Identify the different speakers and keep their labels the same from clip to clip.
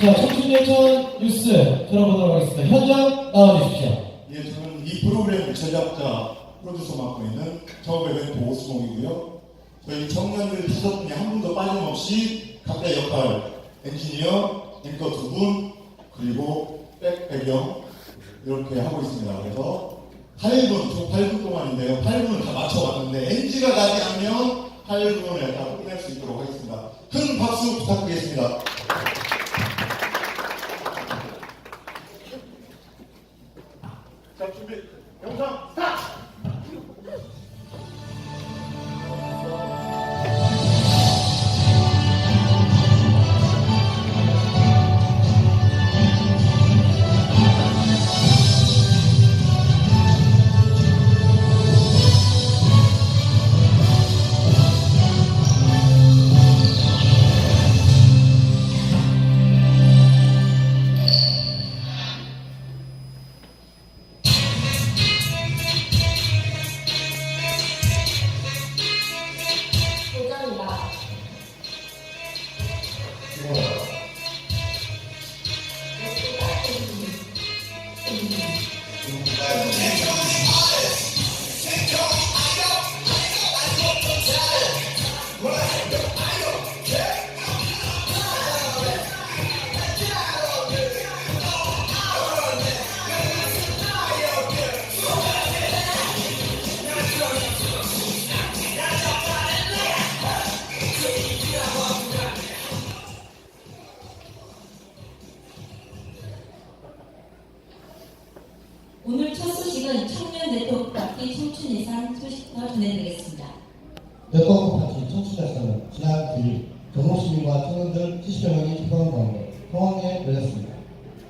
Speaker 1: 자, 청춘예천 뉴스 들어보도록 하겠습니다. 현장 나와주십시오.
Speaker 2: 예, 저는 이 프로그램 제작자, 프로듀서 맡고 있는 정배벤 오스몽이고요. 저희 청년들 다섯 분이 한 분도 빠짐없이 각자의 역할, 엔지니어, 앵커 두 분, 그리고 백 배경 이렇게 하고 있습니다. 그래서 8분, 총 8분 동안인데요. 8분을 다 맞춰왔는데 NG가 나지 않으면 8분을 다 끝낼 수 있도록 하겠습니다. 큰 박수 부탁드리겠습니다. 자, 준비. 영상 스타트!
Speaker 3: 소식부터 전해드리겠습니다.
Speaker 4: 네트워크 파티 청취자에서는 지난 9일 경북시민과 청년들 70여 명이 참석한 가운데 성황리에 열렸습니다.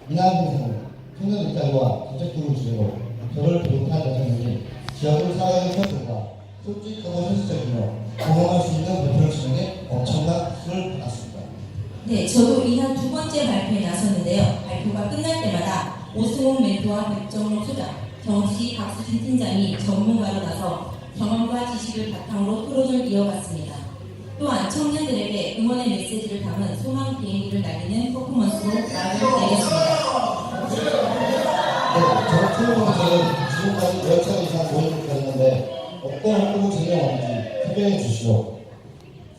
Speaker 4: 이날 행사는 청년 일자리와 정책들을 주제로 저를 비롯한 여성들이 지역을 살아가는 현실과 솔직하고 현실적이며 공감할 수 있는 발표를 진행해 엄청난 수를 받았습니다.
Speaker 3: 네, 저도 이날 두 번째 발표에 나섰는데요. 발표가 끝날 때마다 오승훈 멘토와 백정록 소장, 정씨 박수진 팀장이 전문가로 나서 경험과 지식을 바탕으로 토론을 이어갔습니다. 또한 청년들에게 응원의 메시지를 담은 소망 비행기를 날리는 퍼포먼스로 나를 내렸습니다.
Speaker 4: 네, 저는 청년들은 지금까지 10차례 이상 가졌는데 어떤 활동을 진행하는지 설명해 주시오.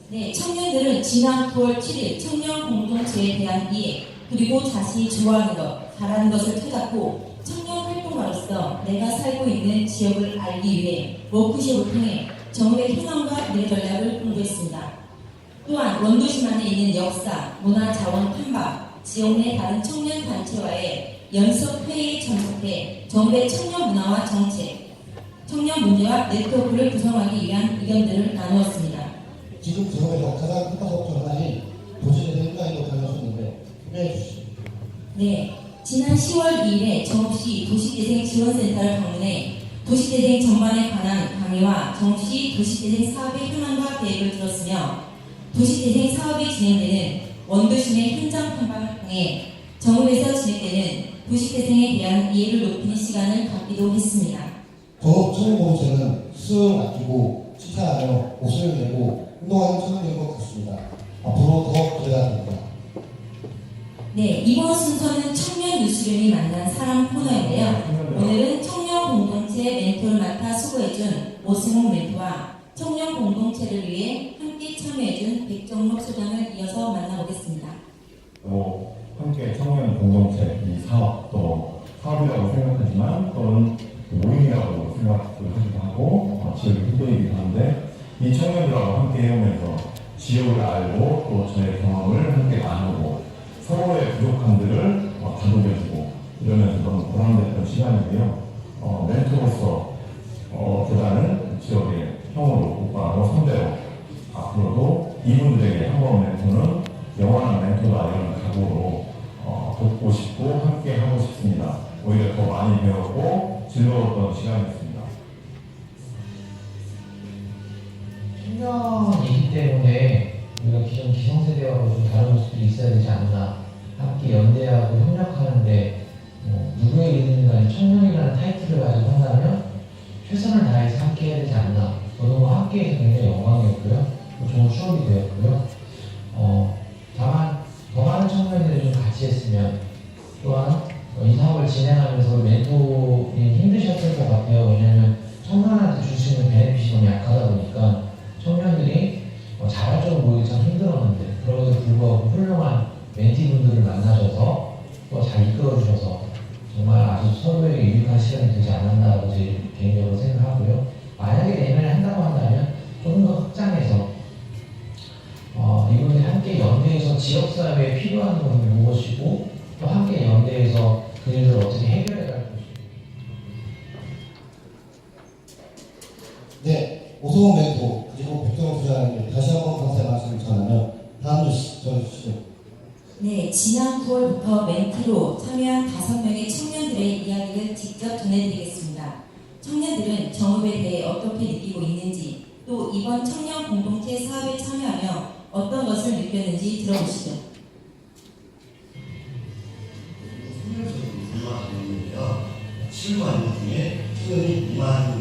Speaker 3: 네, 청년들은 지난 9월 7일 청년 공동체에 대한 이해, 그리고 자신이 좋아하는 것, 잘하는 것을 찾았고, 청년 활동가로서 내가 살고 있는 지역을 알기 위해 워크숍을 통해 정부의 현황과 내 전략을 공부했습니다. 또한 원도시만에 있는 역사, 문화 자원 탐방, 지역 내 다른 청년 단체와의 연습 회의에 참석해 정부의 청년 문화와 정책, 청년 문제와 네트워크를 구성하기 위한 의견들을 나누었습니다.
Speaker 4: 지금 큰 사업 중 하나인 도시재생 행사에도 다녀오셨는데 소개해 주시오.
Speaker 3: 네, 지난 10월 2일에 정읍시 도시재생 지원센터를 방문해 도시재생 전반에 관한 강의와 정읍시 도시재생 사업의 현황과 계획을 들었으며 도시재생 사업이 진행되는 원도심의 현장 탐방을 통해 정읍에서 진행되는 도시재생에 대한 이해를 높이는 시간을 갖기도 했습니다.
Speaker 4: 전업 청년공동체는 수을 아끼고 칭찬하며 목소리를 내고 운동하는 청년인 것 같습니다. 앞으로 더 기대가 됩니다.
Speaker 3: 네, 이번 순서는 청년 뉴스룸이 만난 사람 코너인데요. 오늘은 청년 공동체 멘토를 맡아 수고해준 오승훈 멘토와 청년 공동체를 위해 함께 참여해준 백정록 소장을 이어서 만나보겠습니다.
Speaker 5: 또 함께 청년 공동체 이 사업도 사업이라고 생각하지만 또는 모임이라고 생각을 하기도 하고 어, 지역의 후보이기도 한데 이 청년들하고 함께 해오면서 지역을 알고 또 저의 경험을 함께 나누고 서로의 부족함들을 어, 다독여주고 이러면서 너무 보람됐던 시간인데요. 어, 멘토로서 어, 보다는 지역의 형으로 오빠로 선배로 앞으로도 이분들에게 한 번 멘토는 영원한 멘토다 이런 각오로 어, 돕고 싶고 함께 하고 싶습니다. 오히려 더 많이 배웠고 즐거웠던 시간이었습니다.
Speaker 6: 청년이기 때문에 우리가 기존 기성세대하고 좀 다른 모습들이 있어야 되지 않나 함께 연대하고 협력하는데 뭐 누구의 이름이 간에 청년이라는 타이틀을 가지고 한다면 최선을 다해서 함께 해야 되지 않나. 저도 함께해서 굉장히 영광이었고요. 또 좋은 추억이 되었고요. 어, 다만 더 많은 청년들이 좀 같이 있으면 또한 어, 이 사업을 진행하면서 멘토링 힘드셨을 것 같아요. 왜냐하면 청년한테 줄 수 있는 베네핏이 너무 약하다 보니까
Speaker 4: 네, 오소원 멘토 그리고 백종원 부장님께 다시 한 번 감사의 말씀을 전하며 다음 뉴스 전해주시죠.
Speaker 3: 네, 지난 9월부터 멘티로 참여한 5명의 청년들의 이야기를 직접 전해드리겠습니다. 청년들은 정읍에 대해 어떻게 느끼고 있는지, 또 이번 청년 공동체 사업에 참여하며 어떤 것을 느꼈는지 들어보시죠.
Speaker 7: 있는데요. 실무하는 중에 청년이 2만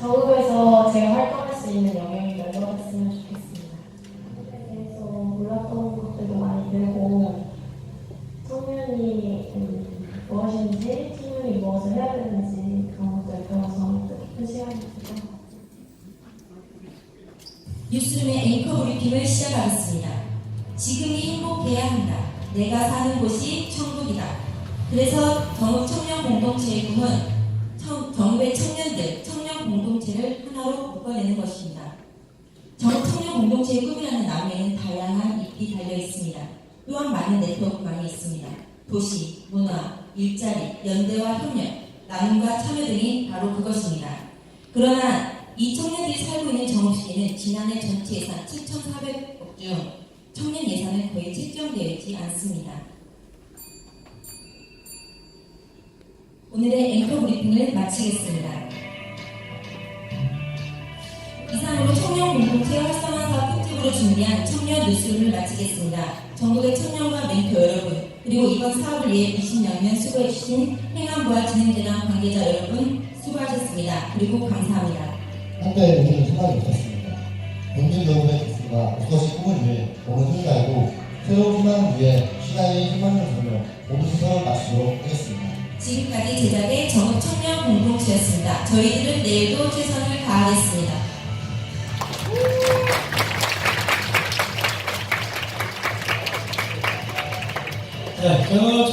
Speaker 8: 정읍에서 제가 활동할 수 있는 영역이 넓어졌으면 좋겠습니다. 대해서 몰랐던 것들도 많이 들고 청년이 음, 무엇인지, 청년이 무엇을 해야 되는지 그런 것들을 배워서 또 깊은 시간이 됐던 것 같아요.
Speaker 3: 뉴스룸의 앵커 브리핑을 시작하겠습니다. 지금이 행복해야 한다. 내가 사는 곳이 천국이다. 그래서 정읍 청년 공동체의 꿈은 청, 청년들, 청년 공동체를 하나로 묶어내는 것입니다. 정읍 청년 공동체의 꿈이라는 나무에는 다양한 잎이 달려 있습니다. 또한 많은 네트워크망이 있습니다. 도시, 문화, 일자리, 연대와 협력, 나눔과 참여 등이 바로 그것입니다. 그러나 이 청년들이 살고 있는 정읍시에는 지난해 전체 예산 7,400억 중 청년 예산은 거의 책정되어 있지 않습니다. 오늘의 앵커 브리핑을 마치겠습니다. 이상으로 청년 공동체 활성화 사업 특집으로 준비한 청년 뉴스를 마치겠습니다. 전국의 청년과 멘토 여러분, 그리고 이번 사업을 위해 20여년 수고해주신 행안부와 진흥재단 관계자 여러분 수고하셨습니다. 그리고 감사합니다.
Speaker 4: 한때의 우리는 생각이 없었습니다. 용진 여러분의 기술과 그것이 꿈을 위해 몸을 힘달고 새로운 희망을 위해 시간이 희망을 주며 모두 수서를 마치도록 하겠습니다.
Speaker 3: 지금까지 제작의 정읍 청년 공동체였습니다. 저희들은 내일도 최선을 다하겠습니다.
Speaker 1: 네, 저는